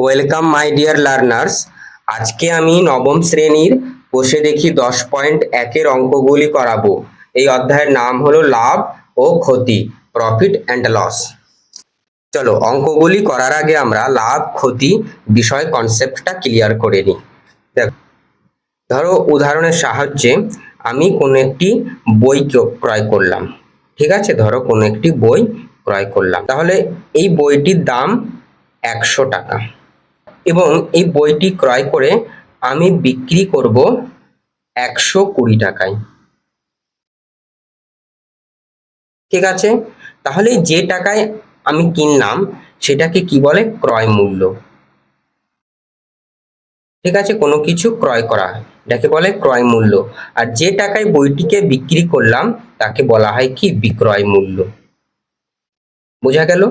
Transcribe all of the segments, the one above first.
Welcome my dear learners আজকে আমি নবম শ্রেণির বসে দেখি দশ পয়েন্ট একের অঙ্কগুলি করাবো। এই অধ্যায়ের নাম হলো লাভ ও ক্ষতি প্রফিট অ্যান্ড লস চলো, অঙ্কগুলি করার আগে আমরা লাভ, ক্ষতি বিষয় কনসেপ্টটা ক্লিয়ার করে নিই। দেখো, ধরো উদাহরণের সাহায্যে আমি কোনো একটি বই ক্রয় করলাম। ঠিক আছে? ধরো কোনো একটি বই ক্রয় করলাম। তাহলে এই বইটির দাম একশো টাকা। এবং এই বইটি ক্রয় করে আমি বিক্রি করব একশো কুড়ি টাকায়। ঠিক আছে? তাহলে যে টাকায় আমি কিনলাম, সেটাকে কি বলে ক্রয় মূল্য। ঠিক আছে? কোনো কিছু ক্রয় করা, এটাকে বলে ক্রয় মূল্য। আর যে টাকায় বইটিকে বিক্রি করলাম, তাকে বলা হয় কি? বিক্রয় মূল্য। বোঝা গেল?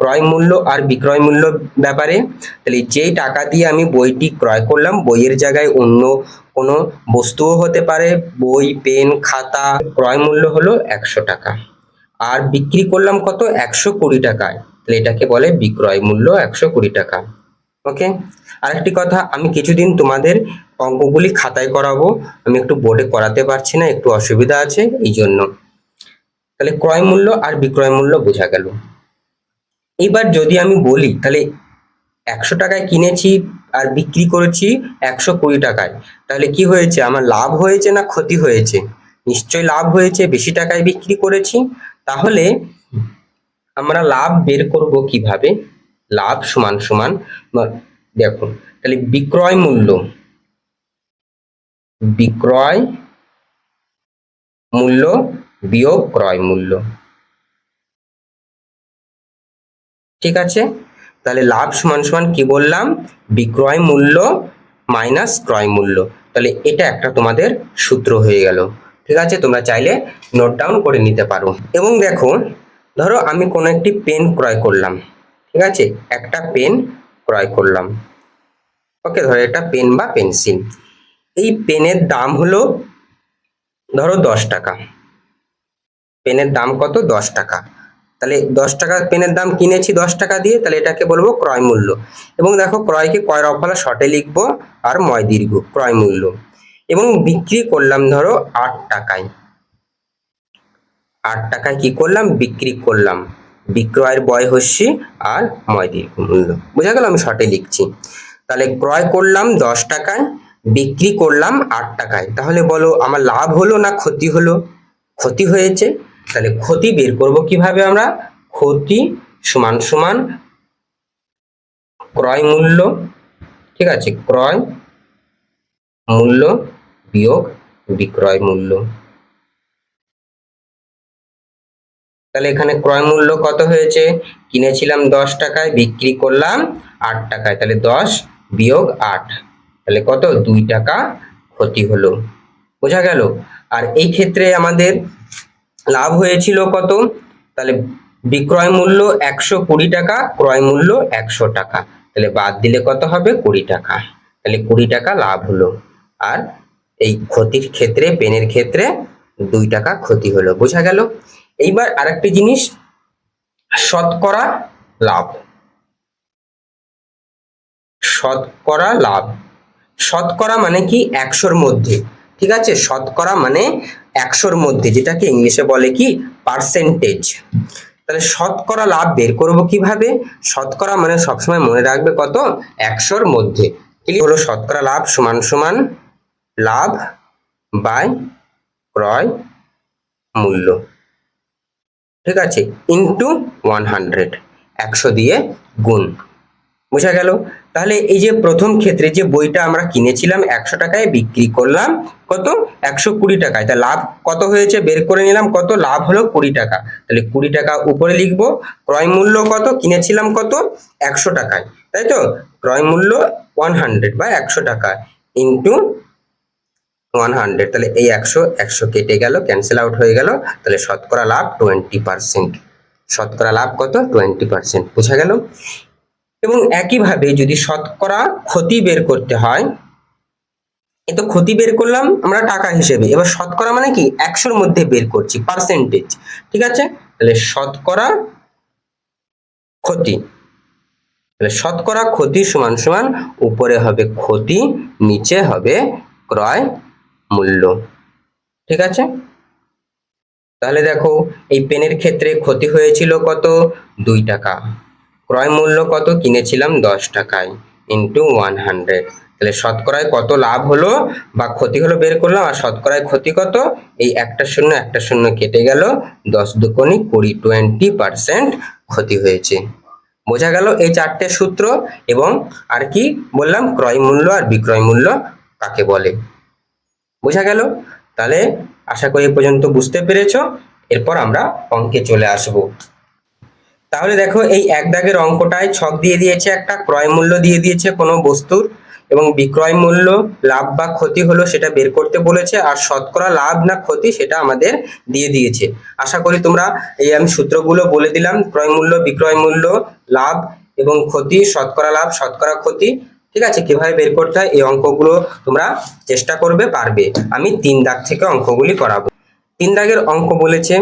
ক্রয় মূল্য আর বিক্রয় মূল্য ব্যাপারে, তাহলে যেই টাকা দিয়ে আমি বইটি ক্রয় করলাম, বইয়ের জায়গায় অন্য কোনো বস্তুও হতে পারে, বই, পেন, খাতা, ক্রয় মূল্য হলো একশো টাকা। আর বিক্রি করলাম কত? একশো কুড়ি টাকায়। তাহলে এটাকে বলে বিক্রয় মূল্য একশো কুড়ি টাকা। ওকে? আরেকটি কথা, আমি কিছুদিন তোমাদের অঙ্কগুলি খাতায় করাবো। আমি একটু বোর্ডে করাতে পারছি না, একটু অসুবিধা আছে এই জন্য তাহলে ক্রয় মূল্য আর বিক্রয় মূল্য বোঝা গেল। এইবার যদি আমি বলি, তাহলে একশো টাকায় কিনেছি আর বিক্রি করেছি একশো কুড়ি টাকায়, তাহলে কি হয়েছে? আমার লাভ হয়েছে না ক্ষতি হয়েছে? নিশ্চয় লাভ হয়েছে, বেশি টাকায় বিক্রি করেছি। তাহলে আমরা লাভ বের করব কীভাবে? লাভ সমান সমান দেখুন, তাহলে বিক্রয় মূল্য। বিক্রয় মূল্য, বিয়োগ ক্রয় মূল্য। ঠিক আছে? তাহলে লাভ সমান সমান কি বললাম? বিক্রয় মূল্য মাইনাস ক্রয় মূল্য। তাহলে এটা একটা তোমাদের সূত্র হয়ে গেল। ঠিক আছে? তোমরা চাইলে নোট ডাউন করে নিতে পারো। এবং দেখো, ধরো আমি কোনো একটি পেন ক্রয় করলাম। ঠিক আছে? একটা পেন ক্রয় করলাম। ওকে, ধরো এটা পেন বা পেন্সিল এই পেনের দাম হলো, ধরো দশ টাকা। পেনের দাম কত? দশ টাকা। তাহলে দশ টাকা পেনের দাম কিনেছি দশ টাকা দিয়ে, তাহলে এটাকে বলব ক্রয় মূল্য। এবং দেখো ক্রয়কে ক্রয় রফলা শর্টে লিখব, আর ময় দীর্ঘ, ক্রয় মূল্য। এবং বিক্রি করলাম ধরো আট টাকায়। আট টাকায় কি করলাম? বিক্রি করলাম। বিক্রয়ের বয় হস্যি আর ময় দীর্ঘ মূল্য। বোঝা গেল আমি শর্টে লিখছি। তাহলে ক্রয় করলাম দশ টাকায়, বিক্রি করলাম আট টাকায়। তাহলে বলো, আমার লাভ হলো না ক্ষতি হলো? ক্ষতি হয়েছে? তাহলে ক্ষতি বের করব কীভাবে আমরা? ক্ষতি সমান সমান ক্রয় মূল্য, ঠিক আছে? ক্রয় মূল্য বিয়োগ বিক্রয় মূল্য। তাহলে এখানে ক্রয় মূল্য কত হয়েছে? কিনেছিলাম দশ টাকায়, বিক্রি করলাম আট টাকায়। তাহলে দশ বিয়োগ আট। তাহলে কত? দুই টাকা ক্ষতি হলো। বোঝা গেল? আর এই ক্ষেত্রে আমাদের লাভ হয়েছিল কত? তাহলে বিক্রয় মূল্য একশো কুড়ি টাকা, ক্রয় মূল্য একশো টাকা। তাহলে বাদ দিলে কত হবে? কুড়ি টাকা। তাহলে কুড়ি টাকা লাভ হলো। আর এই ক্ষতির ক্ষেত্রে, পেনের ক্ষেত্রে দুই টাকা ক্ষতি হলো। বোঝা গেল? এইবার আরেকটি জিনিস, শতকরা লাভ। শতকরা লাভ। শতকরা মানে কি? একশোর মধ্যে। ঠিক আছে? শতকরা মানে একশোর মধ্যে, যেটাকে ইংলিশে বলে কি? পার্সেন্টেজ তাহলে শতকরা লাভ বের করব কীভাবে? শতকরা মানে সবসময় মনে রাখবে কত? একশোর মধ্যে। হলো শতকরা লাভ সমান সমান লাভ বাই ক্রয় মূল্য। ঠিক আছে? ইন্টু ওয়ান হান্ড্রেড একশো দিয়ে গুণ। বোঝা গেল? তাহলে এই যে প্রথম ক্ষেত্রে যে বইটা আমরা কিনেছিলাম একশো টাকায় বিক্রি করলাম, কত? একশো কুড়ি টাকায়। তা লাভ কত হয়েছে? বের করে নিলাম, কত? লাভ হলো কুড়ি টাকা। তাহলে কুড়ি টাকা উপরে লিখব, ক্রয় মূল্য কত? কিনেছিলাম কত? একশো টাকায়। তাই তো? ক্রয় মূল্য ওয়ান হান্ড্রেড বা একশো টাকা ইন্টু ওয়ান হান্ড্রেড। তাহলে এই একশো একশো কেটে গেল, ক্যান্সেল আউট হয়ে গেল। তাহলে শতকরা লাভ টোয়েন্টি পার্সেন্ট। শতকরা লাভ কত? Twenty percent. বোঝা গেল? এবং একইভাবে যদি শতকরা ক্ষতি বের করতে হয়, এ তো ক্ষতি বের করলাম আমরা টাকা হিসেবে। এবার শতকরা মানে কি? একশোর মধ্যে বের করছি পার্সেন্টেজ ঠিক আছে? তাহলে শতকরা ক্ষতি, তাহলে শতকরা ক্ষতি সমান সমান উপরে হবে ক্ষতি, নিচে হবে ক্রয় মূল্য, ঠিক আছে? তাহলে দেখো, এই পেনের ক্ষেত্রে ক্ষতি হয়েছিল কত? দুই টাকা। ক্রয় মূল্য কত? কিনেছিলাম দশ টাকায় ইন্টু ওয়ান হান্ড্রেড তাহলে শতকরায় কত লাভ হলো বা ক্ষতি হলো বের করলাম আর শতকরায় ক্ষতি কত? এই একটা শূন্য একটা শূন্য কেটে গেল। দশ দুকোনি কুড়ি টোয়েন্টি পার্সেন্ট ক্ষতি হয়েছে। বোঝা গেল এই চারটে সূত্র এবং আর কি বললাম? ক্রয় মূল্য আর বিক্রয় মূল্য কাকে বলে? বোঝা গেল? তাহলে আশা করি এ পর্যন্ত বুঝতে পেরেছ। এরপর আমরা অঙ্কে চলে আসব। তাহলে দেখো এই এক দাগের অঙ্কটায় ছক দিয়ে দিয়েছে একটা, ক্রয় মূল্য দিয়ে দিয়েছে কোনো বস্তুর এবং বিক্রয় মূল্য, লাভ বা ক্ষতি হলো সেটা বের করতে বলেছে আর শতকরা লাভ না ক্ষতি সেটা আমাদের দিয়ে দিয়েছে। আশা করি তোমরা এই আমি সূত্রগুলো বলে দিলাম, ক্রয় মূল্য, বিক্রয় মূল্য, লাভ এবং ক্ষতি, শতকরা লাভ, শতকরা ক্ষতি, ঠিক আছে? কীভাবে বের করতে হয়? এই অঙ্কগুলো তোমরা চেষ্টা করবে, পারবে। আমি তিন দাগ থেকে অঙ্কগুলি করাবো। তিন দাগের অঙ্ক বলেছে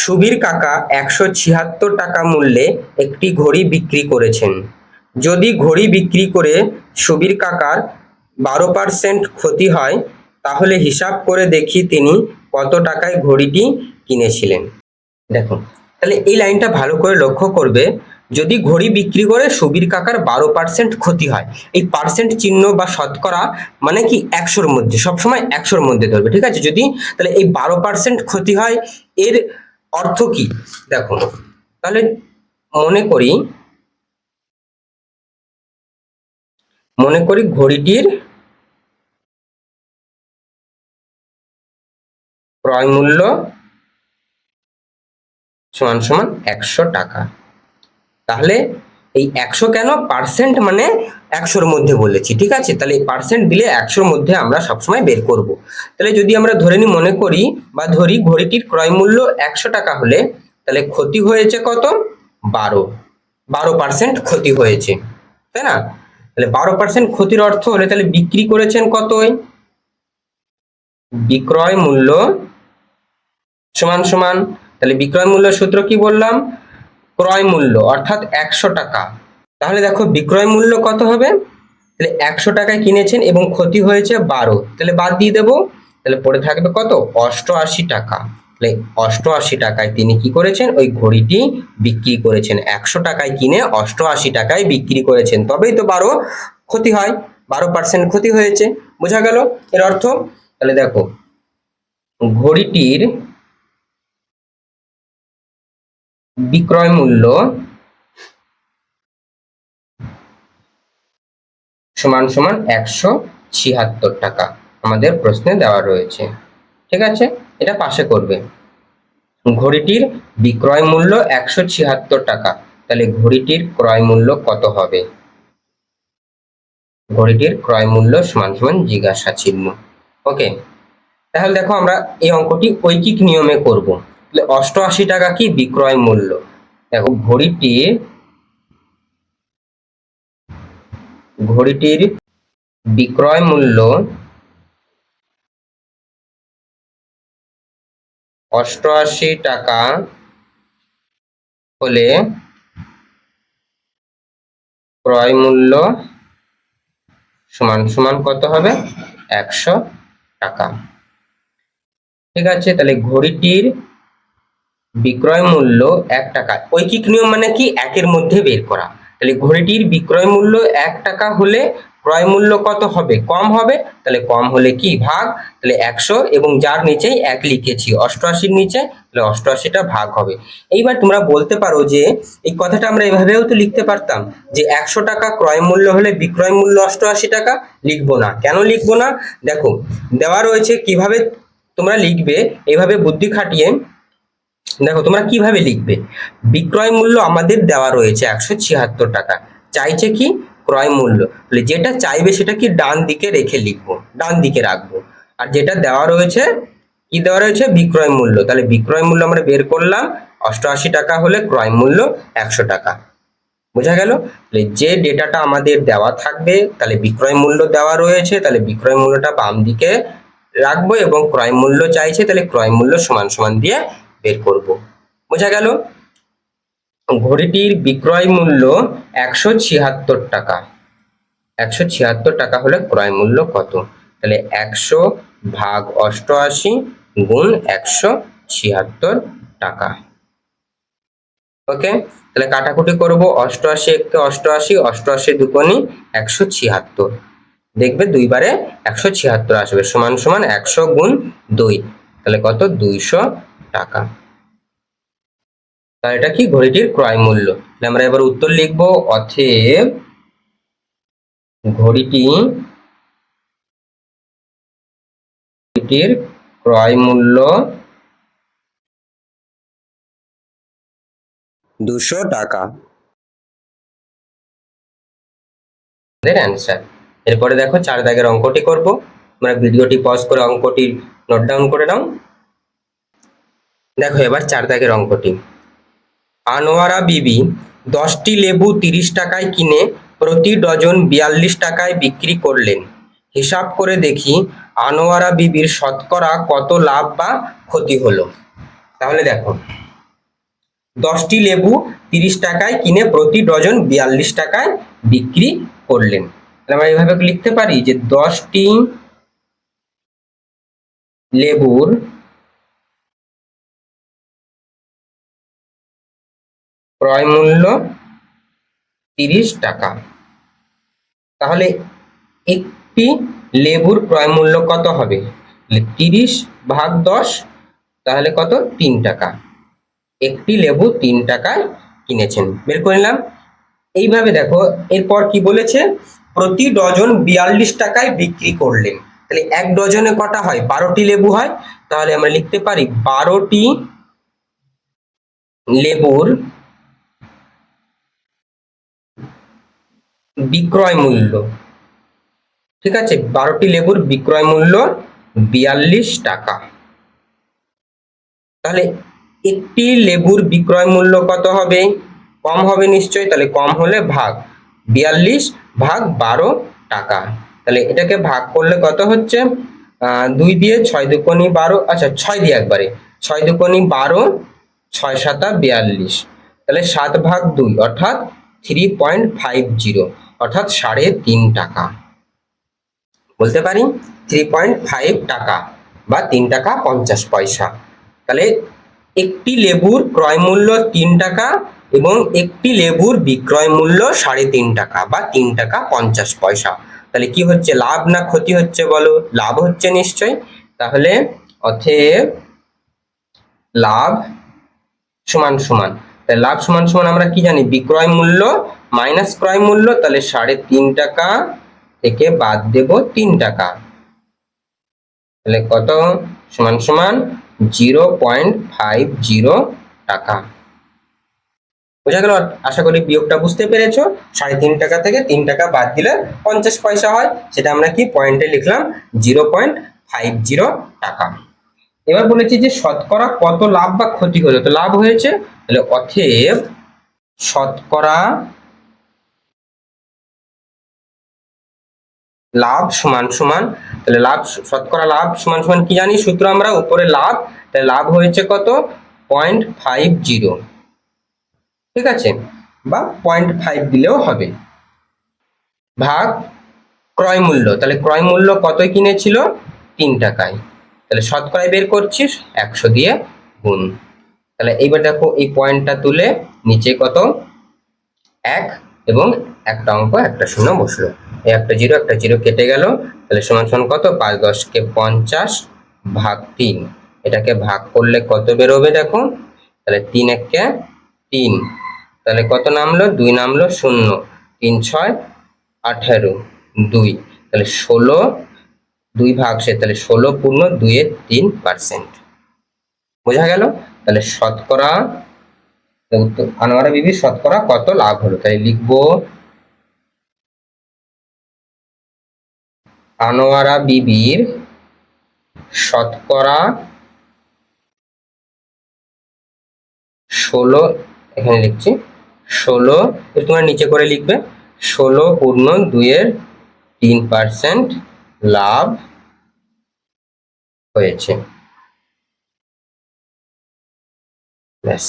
সুবীর কাকা একশো ছিয়াত্তর টাকা মূল্যে একটি ঘড়ি বিক্রি করেছেন। যদি ঘড়ি বিক্রি করে সুবীর কাকার বারো পার্সেন্ট ক্ষতি হয়, তাহলে হিসাব করে দেখি তিনি কত টাকায় ঘড়িটি কিনেছিলেন। দেখো তাহলে এই লাইনটা ভালো করে লক্ষ্য করবে, যদি ঘড়ি বিক্রি করে সুবীর কাকার বারো পার্সেন্ট ক্ষতি হয়, এই পার্সেন্ট চিহ্ন বা শতকরা মানে কি একশোর মধ্যে, সবসময় একশোর মধ্যে ধরবে, ঠিক আছে? যদি তাহলে এই বারো পার্সেন্ট ক্ষতি হয়, এর অর্থ কি? দেখো, তাহলে মনে করি মনে করি ঘড়িটির ক্রয় মূল্য সমান সমান একশো টাকা। তাহলে এই একশো কেন? পার্সেন্ট মানে একশোর মধ্যে বলেছি, ঠিক আছে? তাহলে এই পার্সেন্ট দিলে একশোর মধ্যে আমরা সবসময় বের করব। তাহলে যদি আমরা ধরে নিই, মনে করি বা ধরি ঘড়িটির ক্রয় মূল্য একশো টাকা হলে, তাহলে ক্ষতি হয়েছে কত? বারো। বারো পার্সেন্ট ক্ষতি হয়েছে, তাই না? তাহলে বারো পার্সেন্ট ক্ষতির অর্থ হলে তাহলে বিক্রি করেছেন কতই? বিক্রয় মূল্য সমান সমান, তাহলে বিক্রয় মূল্য সূত্র কি বললাম? ক্রয় মূল্য, অর্থাৎ একশো টাকা। তাহলে দেখো, বিক্রয় মূল্য কত হবে? তাহলে একশো টাকায় কিনেছেন এবং ক্ষতি হয়েছে বারো। তাহলে বাদ দিয়ে দেবো। তাহলে পড়ে থাকবে কত? অষ্টআশি টাকা। তাহলে অষ্টআশি টাকায় তিনি কি করেছেন? ওই ঘড়িটি বিক্রি করেছেন। একশো টাকায় কিনে অষ্টআশি টাকায় বিক্রি করেছেন। তবেই তো বারো ক্ষতি হয়। বারো পার্সেন্ট ক্ষতি হয়েছে। বোঝা গেল? এর অর্থ, তাহলে দেখো, ঘড়িটির বিক্রয় মূল্য সমান সমান একশো ছিয়াত্তর টাকা। আমাদের প্রশ্নে দেওয়া রয়েছে। ঠিক আছে? এটা পাশে করবে। ঘড়িটির বিক্রয় মূল্য একশো ছিয়াত্তর টাকা। তাহলে ঘড়িটির ক্রয় মূল্য কত হবে? ঘড়িটির ক্রয় মূল্য সমান সমান জিজ্ঞাসা চিহ্ন ওকে? তাহলে দেখো আমরা এই অঙ্কটি ঐকিক নিয়মে করব। অষ্টআশি টাকা কি বিক্রয় মূল্য? দেখো, ঘড়িটির ঘড়িটির বিক্রয় মূল্য অষ্টআশি টাকা হলে ক্রয় মূল্য সমান সমান কত হবে? একশো টাকা। ঠিক আছে, তাহলে ঘড়িটির বিক্রয় মূল্য এক টাকা। ঐকিক নিয়ম মানে কি? একের মধ্যে বের করা। তাহলে ঘড়িটির বিক্রয় মূল্য এক টাকা হলে ক্রয় মূল্য কত হবে? কম হবে। তাহলে কম হলে কি? ভাগ। তাহলে একশো এবং যার নিচেই এক লিখেছি, অষ্টআশির নিচে, তাহলে অষ্টআশিটা ভাগ হবে। এইবার তোমরা বলতে পারো যে এই কথাটা আমরা এভাবেও তো লিখতে পারতাম যে একশো টাকা ক্রয় মূল্য হলে বিক্রয় মূল্য অষ্টআশি টাকা লিখব না। কেন লিখব না? দেখো, দেওয়া রয়েছে কীভাবে তোমরা লিখবে এইভাবে বুদ্ধি খাটিয়ে দেখো, তোমরা কীভাবে লিখবে? বিক্রয় মূল্য আমাদের দেওয়া রয়েছে একশো ছিয়াত্তর টাকা। চাইছে কি? ক্রয় মূল্য। তাহলে যেটা চাইবে সেটা কি ডান দিকে রেখে লিখব, ডান দিকে রাখব। আর যেটা দেওয়া রয়েছে, কি দেওয়া রয়েছে? বিক্রয় মূল্য। তাহলে বিক্রয় মূল্য আমরা বের করলাম, অষ্টআশি টাকা হলে ক্রয় মূল্য একশো টাকা। বোঝা গেল? তাহলে যে ডেটাটা আমাদের দেওয়া থাকবে, তাহলে বিক্রয় মূল্য দেওয়া রয়েছে, তাহলে বিক্রয় মূল্যটা বাম দিকে রাখব এবং ক্রয় মূল্য চাইছে, তাহলে ক্রয় মূল্য সমান সমান দিয়ে বের করব। বোঝা গেল? ঘড়িটির বিক্রয় মূল্য একশো ছিয়াত্তর টাকা। একশো ছিয়াত্তর টাকা হলে ক্রয় মূল্য কত? তাহলে একশো ভাগ অষ্টআশি গুণ একশো ছিয়াত্তর টাকা। ওকে? তাহলে কাটাকুটি করব অষ্টআশি এককে অষ্টআশি অষ্টআশি দুকোনি একশো ছিয়াত্তর। দেখবে দুইবারে একশো ছিয়াত্তর আসবে, সমান সমান একশো গুণ দুই। তাহলে কত? দুইশো টাকা। তাহলে এটা কি ঘড়িটির ক্রয় মূল্য? আমরা এবার উত্তর লিখব অথেব ঘড়িটি ঘড়িটির ক্রয় মূল্য দুশো টাকা। অ্যান্সার এরপরে দেখো চার দাগের অঙ্কটি করব। আমরা ভিডিওটি পজ করে অঙ্কটি নোট ডাউন করে নাও। দেখো এবার চার দাগের অঙ্কটি। আনোয়ারা বিবি দশটি লেবু তিরিশ টাকায় কিনে প্রতি ডজন বিয়াল্লিশ টাকায় বিক্রি করলেন। হিসাব করে দেখি আনোয়ারা বিবির শতকরা কত লাভ বা ক্ষতি হলো। তাহলে দেখো, দশটি লেবু তিরিশ টাকায় কিনে প্রতি ডজন বিয়াল্লিশ টাকায় বিক্রি করলেন। আমরা এইভাবে লিখতে পারি যে দশটি লেবুর ক্রয় মূল্য তিরিশ টাকা। তাহলে একটি লেবুর ক্রয় মূল্য কত হবে? তিরিশ ভাগ দশ, তাহলে কত? তিন টাকা। একটি লেবু তিন টাকায় কিনেছেন। বের করে নিলাম। এইভাবে দেখো, এরপর কি বলেছে? প্রতি ডজন বিয়াল্লিশ টাকায় বিক্রি করলেন। তাহলে এক ডজনে কটা হয়? বারোটি লেবু হয়। তাহলে আমরা লিখতে পারি বারোটি লেবুর বিক্রয় মূল্য। ঠিক আছে? বারোটি লেবুর বিক্রয় মূল্য বিয়াল্লিশ টাকা। তাহলে একটি লেবুর বিক্রয় মূল্য কত হবে? কম হবে নিশ্চয়ই, তাহলে কম হলে ভাগ। বিয়াল্লিশ ভাগ বারো টাকা। তাহলে এটাকে ভাগ করলে কত হচ্ছে? দুই দিয়ে ছয় দুকোনি বারো আচ্ছা ছয় দিয়ে একবারে। ছয় দুকোনি বারো, ছয় সাতা বিয়াল্লিশ। তাহলে সাত ভাগ দুই, অর্থাৎ থ্রি পয়েন্ট ফাইভ জিরো অর্থাৎ সাড়ে তিন টাকা। বলতে পারি থ্রি পয়েন্ট ফাইভ টাকা বা তিন টাকা পঞ্চাশ পয়সা। তাহলে একটি লেবুর ক্রয় মূল্য তিন টাকা এবং একটি লেবুর বিক্রয় মূল্য সাড়ে তিন টাকা বা তিন টাকা পঞ্চাশ পয়সা। তাহলে কি হচ্ছে? লাভ না ক্ষতি হচ্ছে বলো? লাভ হচ্ছে নিশ্চয় তাহলে অথেব লাভ সমান সমান। লাভ সমান সমান আমরা কি জানি? বিক্রয় মূল্য মাইনাস ক্রয় মূল্য, তাহলে সাড়ে তিন টাকা থেকে বাদ দেব তিন টাকা। তাহলে কত? সমান সমান জিরো পয়েন্ট ফাইভ জিরো টাকা। বোঝা গেল? আশা করি বিয়োগটা বুঝতে পেরেছ। সাড়ে তিন টাকা থেকে তিন টাকা বাদ দিলে পঞ্চাশ পয়সা হয়। সেটা আমরা কি পয়েন্টে লিখলাম? জিরো পয়েন্ট ফাইভ জিরো টাকা। এবার বলেছি যে শতকরা কত লাভ বা ক্ষতি হলো? তো লাভ হয়েছে? তাহলে অথেব শতকরা লাভ সমান সমান, তাহলে লাভ, শতকরা লাভ সমান সমান কি জানি? সূত্র আমরা উপরে লাভ, তাহলে লাভ হয়েছে কত? পয়েন্ট ফাইভ জিরো ঠিক আছে? বা পয়েন্ট ফাইভ দিলেও হবে। ভাগ ক্রয় মূল্য, তাহলে ক্রয় মূল্য কতই কিনেছিল? তিন টাকায়। তাহলে শতকরায় বের করছিস, একশো দিয়ে গুণ। তাহলে এইবার দেখো, এই পয়েন্টটা তুলে নিচে কত? এক, এবং একটা অঙ্ক, একটা শূন্য বসল। একটা জিরো একটা জিরো কেটে গেল। তাহলে সমান সমান কত? পাঁচ দশকে পঞ্চাশ ভাগ তিন। এটাকে ভাগ করলে কত বেরোবে দেখো? তাহলে তিন এককে তিন। তাহলে কত নামলো? দুই নামলো শূন্য। তিন, ছয়, আঠেরো, দুই। তাহলে ষোলো, দুই ভাগ সে, তাহলে ষোলো পূর্ণ দুইয়ের তিন পার্সেন্ট। বোঝা গেল? তাহলে শতকরা আনোয়ারা বিবির শতকরা কত লাভ হলো? তাই লিখব আনোয়ারা বিবির শতকরা ষোলো, এখানে লিখছি, ষোলো তোমরা নিচে করে লিখবে, ষোলো পূর্ণ দুইয়ের তিন পার্সেন্ট লাভ হয়েছে। ব্যাস,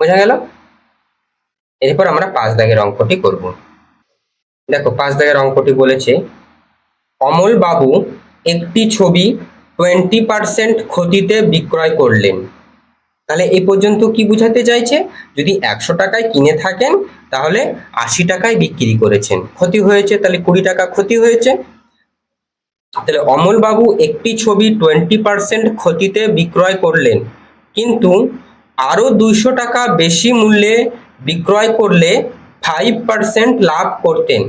বোঝা গেল? এরপর আমরা পাঁচ দাগের অঙ্কটি করব। দেখো, পাঁচ দাগের অঙ্কটি বলেছে অমল বাবু একটি ছবি টোয়েন্টি পার্সেন্ট ক্ষতিতে বিক্রয় করলেন। তাহলে এই পর্যন্ত কি বুঝাতে চাইছে? যদি একশো টাকায় কিনে থাকেন, তাহলে আশি টাকায় বিক্রি করেছেন। ক্ষতি হয়েছে, তাহলে কুড়ি টাকা ক্ষতি হয়েছে। তাহলে অমল বাবু একটি ছবি টোয়েন্টি পার্সেন্ট ক্ষতিতে বিক্রয় করলেন, কিন্তু আরও দুইশো টাকা বেশি মূল্যে বিক্রয় করলে ফাইভ পার্সেন্ট লাভ করতেন।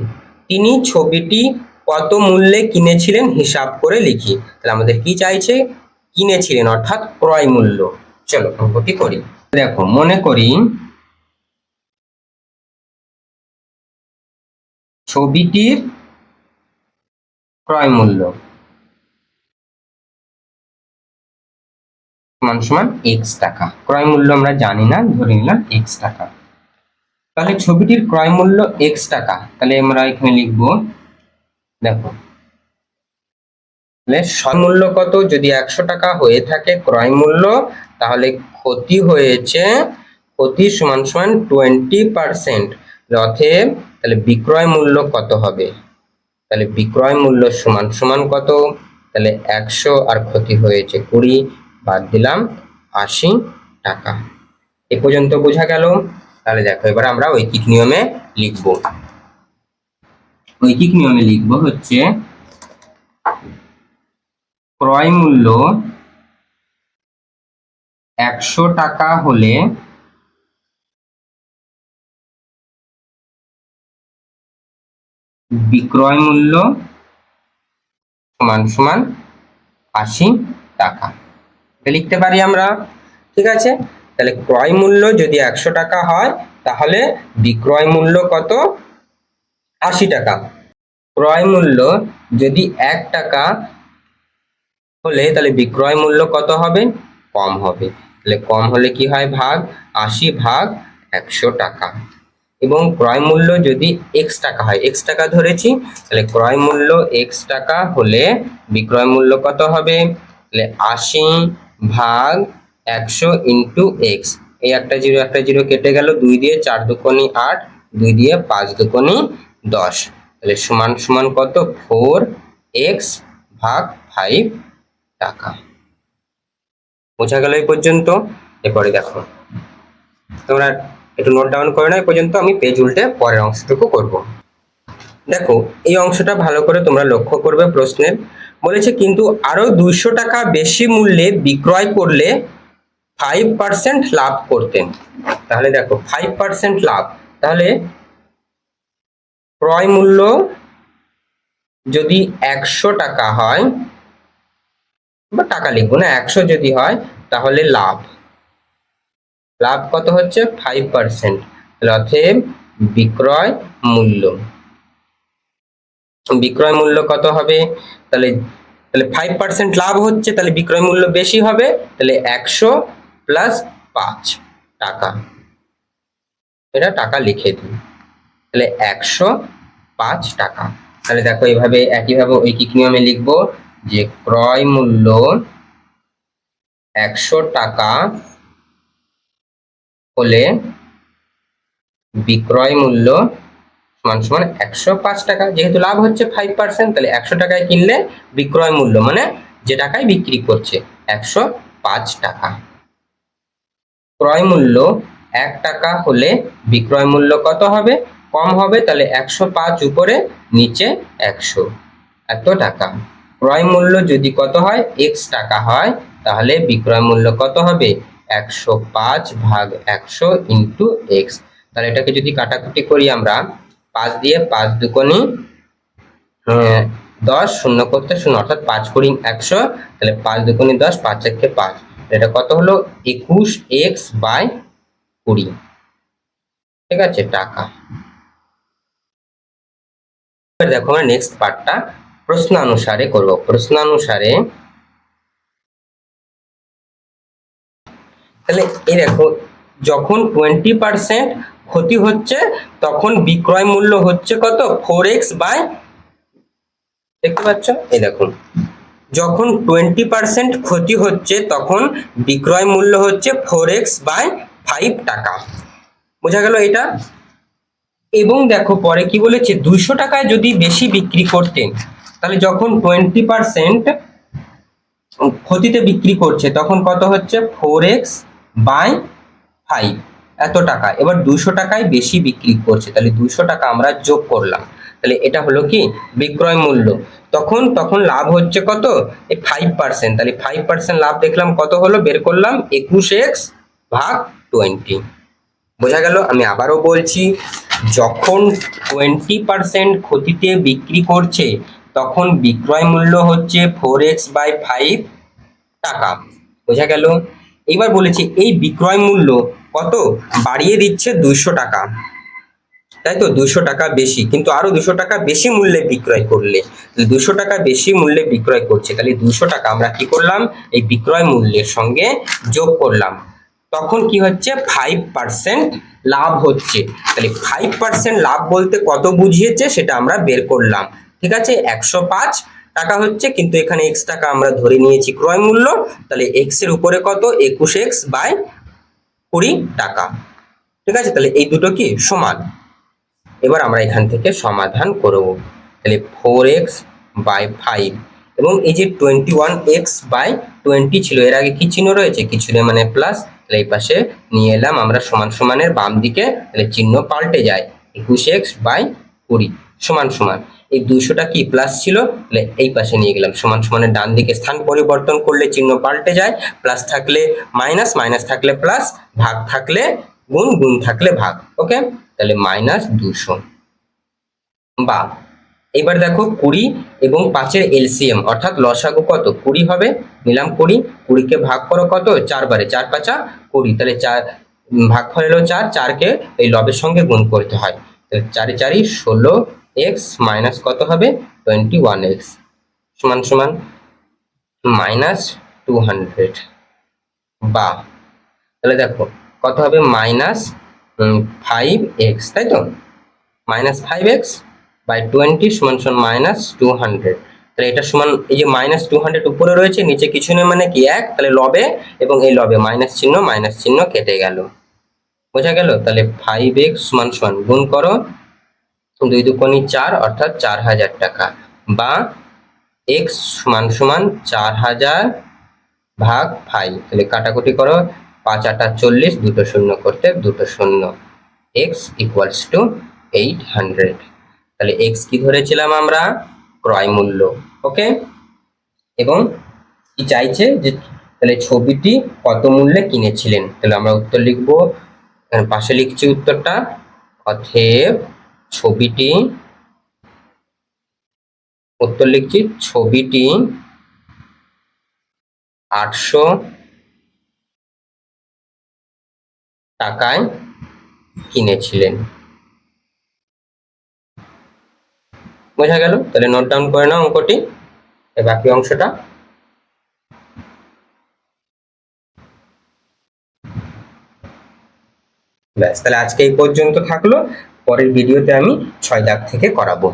তিনি ছবিটি কত মূল্যে কিনেছিলেন হিসাব করে লিখি। তাহলে আমাদের কি চাইছে? কিনেছিলেন, অর্থাৎ ক্রয় মূল্য। চলো অঙ্কটি করি। দেখো, মনে করি ছবিটির ক্রয় মূল্য সমান সমান এক্স টাকা। ক্রয় মূল্য আমরা জানি না, ধরে নিলাম এক্স টাকা। তাহলে ছবিটির ক্রয় মূল্য এক্স টাকা। তাহলে আমরা এখানে লিখব দেখো। মূল্য কত? যদি একশো টাকা হয়ে থাকে ক্রয় মূল্য, তাহলে ক্ষতি হয়েছে ক্ষতি সমান সমান টোয়েন্টি পার্সেন্ট অতএব তাহলে বিক্রয় মূল্য কত হবে? তাহলে বিক্রয় মূল্য সমান সমান কত? তাহলে একশো আর ক্ষতি হয়েছে কুড়ি, বাদ দিলাম আশি টাকা। এ পর্যন্ত বোঝা গেল। তাহলে দেখো, এবার আমরা ঐকিক নিয়মে লিখব। ঐকিক নিয়মে লিখব হচ্ছে ক্রয় মূল্য একশো টাকা হলে বিক্রয় মূল্য সমান সমান আশি টাকা। লিখতে পারি আমরা, ঠিক আছে? তাহলে ক্রয় মূল্য যদি একশো টাকা হয়, তাহলে বিক্রয় মূল্য কত? আশি টাকা। ক্রয় মূল্য যদি এক টাকা হলে তাহলে বিক্রয় মূল্য কত হবে? কম হবে। তাহলে কম হলে কি হয়? ভাগ। আশি ভাগ একশো টাকা। এবং ক্রয় মূল্য যদি এক্স টাকা হয় এক্স টাকা ধরেছি, তাহলে ক্রয় মূল্য এক্স টাকা হলে বিক্রয় মূল্য কত হবে? তাহলে আশি ভাগ একশো ইন্টু এক্স এই একটা জিরো একটা জিরো কেটে গেল, দুই দিয়ে চার দুকোনি আট, দুই দিয়ে পাঁচ দুকোনি দশ। তাহলে সমান সমান কত? ফোর এক্স ভাগ ফাইভ টাকা। বোঝা গেল এই পর্যন্ত? এরপরে দেখো। তোমরা একটু নোট ডাউন করে নাও, এই পর্যন্ত আমি পেজ উল্টে পরের অংশটুকু করব। দেখো, এই অংশটা ভালো করে তোমরা লক্ষ্য করবে প্রশ্নের। বলেছে কিন্তু আরও দুইশো টাকা বেশি মূল্যে বিক্রয় করলে ফাইভ পার্সেন্ট লাভ করতেন। তাহলে দেখো ফাইভ পার্সেন্ট লাভ। তাহলে ক্রয় মূল্য যদি একশো টাকা হয়, বা টাকা লিখব না, একশো যদি হয়, তাহলে লাভ। লাভ কত হচ্ছে? ফাইভ পার্সেন্ট অতএব বিক্রয় মূল্য। বিক্রয় মূল্য কত হবে? তাহলে তাহলে ফাইভ পার্সেন্ট লাভ হচ্ছে, তাহলে বিক্রয় মূল্য বেশি হবে, তাহলে একশো প্লাস পাঁচ টাকা। এটা টাকা লিখে দিই তাহলে একশো পাঁচ টাকা। তাহলে দেখো এইভাবে একইভাবে ঐকিক নিয়মে লিখব যে ক্রয় মূল্য একশো টাকা হলে বিক্রয় মূল্য সমান সমান একশো পাঁচ টাকা। যেহেতু লাভ হচ্ছে ফাইভ পার্সেন্ট তাহলে একশো টাকায় কিনলে বিক্রয় মূল্য মানে যে টাকায় বিক্রি করছে, একশো পাঁচ টাকা। ক্রয় মূল্য এক টাকা হলে বিক্রয় মূল্য কত হবে? কম হবে, তাহলে একশো পাঁচ উপরে, নিচে একশো। এত টাকা। ক্রয় মূল্য যদি কত হয়? এক্স টাকা হয়, তাহলে বিক্রয় মূল্য কত হবে? একশো পাঁচ ভাগ একশো ইন্টু এক্স তাহলে এটাকে যদি কাটাকুটি করি আমরা, পাঁচ দিয়ে পাঁচ দুকোনি দশ শূন্য করতে শূন্য, অর্থাৎ পাঁচ কুড়ি একশো, তাহলে পাঁচ দুকোনি দশ, পাঁচ একে পাঁচ। এটা কত হলো? একুশ এক্স বাই কুড়ি। ঠিক আছে, টাকা। এবার দেখো আমরা নেক্সট পার্টটা প্রশ্নানুসারে করব। প্রশ্নানুসারে তাহলে এই দেখো, যখন টোয়েন্টি পার্সেন্ট ক্ষতি হচ্ছে, তখন বিক্রয় মূল্য হচ্ছে কত? ফোর এক্স বাই দেখতে পাচ্ছ? এই দেখুন। যখন টোয়েন্টি পার্সেন্ট ক্ষতি হচ্ছে, তখন বিক্রয় মূল্য হচ্ছে ফোর এক্স বাই ফাইভ টাকা। বোঝা গেল এটা এবং দেখো পরে কি বলেছে, দুইশো টাকায় যদি বেশি বিক্রি করতেন, তাহলে যখন টোয়েন্টি পার্সেন্ট ক্ষতিতে বিক্রি করছে, তখন কত হচ্ছে? ফোর এক্স বাই ফাইভ এত টাকা। এবার দুইশো টাকায় বেশি বিক্রি করছে, তাহলে দুইশো টাকা আমরা যোগ করলাম। তাহলে এটা হলো কি? বিক্রয় মূল্য। তখন তখন লাভ হচ্ছে কত? এই ফাইভ পার্সেন্ট তাহলে ফাইভ পার্সেন্ট লাভ দেখলাম, কত হলো? বের করলাম, একুশ এক্স ভাগ টোয়েন্টি বোঝা গেল, আমি আবারও বলছি, যখন টোয়েন্টি পার্সেন্ট ক্ষতিতে বিক্রি করছে, তখন বিক্রয় মূল্য হচ্ছে ফোর এক্স বাই ফাইভ টাকা। বোঝা গেল? এবার বলেছি, এই বিক্রয় মূল্য কত? বাড়িয়ে দিচ্ছে দুইশো টাকা। তাই তো? দুইশো টাকা বেশি। কিন্তু আরও দুশো টাকা বেশি মূল্যে বিক্রয় করলে দুশো টাকা বেশি মূল্যে বিক্রয় করছে, তাহলে দুশো টাকা আমরা কি করলাম? এই বিক্রয় মূল্যের সঙ্গে যোগ করলাম। তখন কি হচ্ছে? ফাইভ পার্সেন্ট লাভ হচ্ছে। তাহলে ফাইভ পার্সেন্ট লাভ বলতে কত বুঝিয়েছে? সেটা আমরা বের করলাম। ঠিক আছে? একশো পাঁচ টাকা হচ্ছে, কিন্তু এখানে এক্স টাকা আমরা ধরে নিয়েছি ক্রয় মূল্য। তাহলে এক্সের উপরে কত? একুশ এক্স বাই কুড়ি টাকা। ঠিক আছে? তাহলে এই দুটো কি? সমান। এবার আমরা এখান থেকে সমাধান করব। তাহলে ফোর এক্স বাই ফাইভ এবং এই যে twenty one x by twenty ছিল, এর আগে কি চিহ্ন রয়েছে? কিছু মানে প্লাস তাহলে এই পাশে নিয়ে এলাম, আমরা সমান সমানের বাম দিকে তাহলে চিহ্ন পাল্টে যায়। একুশ এক্স বাই কুড়ি, সমান সমান। এই দুশোটা কি প্লাস ছিল? তাহলে এই পাশে নিয়ে গেলাম, সমান সমানের ডান দিকে স্থান পরিবর্তন করলে চিহ্ন পাল্টে যায়। প্লাস থাকলে মাইনাস মাইনাস থাকলে প্লাস ভাগ থাকলে গুণ গুণ থাকলে ভাগ ওকে তাহলে মাইনাস দুশো বা এবার দেখো কুড়ি এবং পাঁচের এলসিএম, অর্থাৎ লসাগু কত? কুড়ি হবে, নিলাম কুড়ি, কুড়িকে ভাগ করো কত? চারবারে চার পাঁচা কুড়ি। তাহলে চার ভাগ এলো চার, চারকে এই লবের সঙ্গে গুণ করতে হয়। তাহলে চারি চারি ষোলো এক্স মাইনাস কত হবে? Twenty one x. সমান সমান মাইনাস টু হান্ড্রেড। বা তাহলে দেখো কত হবে? মাইনাস ফাইভ এক্স, তাই তো? Minus five x by twenty সমান সমান মাইনাস টু হান্ড্রেড তাহলে এটা সমান, এই যে মাইনাস টু হান্ড্রেড উপরে রয়েছে, নিচে কিছু নেই মানে কি এক? তাহলে লবে এবং এই লবে মাইনাস চিহ্ন মাইনাস চিহ্ন কেটে গেল। বোঝা গেল? তাহলে ফাইভ এক্স সমান সমান গুণ করো, দুই দুকোনি চার অর্থাৎ চার হাজার টাকা বা এক্স সমান সমান চার হাজার ভাগ ফাইভ তাহলে কাটাকুটি করো, পাঁচ আটা চল্লিশ, দুটো শূন্য করতে দুটো শূন্য। X equals to eight hundred তাহলে এক্স কি ধরেছিলাম আমরা? ক্রয় মূল্য ওকে এবং কি চাইছে যে, তাহলে ছবিটি কত মূল্যে কিনেছিলেন? তাহলে আমরা উত্তর লিখব পাশে লিখছি উত্তরটা অথেব ছবিটি, উত্তর লিখছি, ছবিটি আটশো টাকায় কিনেছিলেন। বোঝা গেল? তাহলে নোট ডাউন করে নাও অঙ্কটি। বাকি অংশটা। ব্যাস, তাহলে আজকে এই পর্যন্ত থাকল। পরের ভিডিওতে আমি ছয় দাগ থেকে করাবো।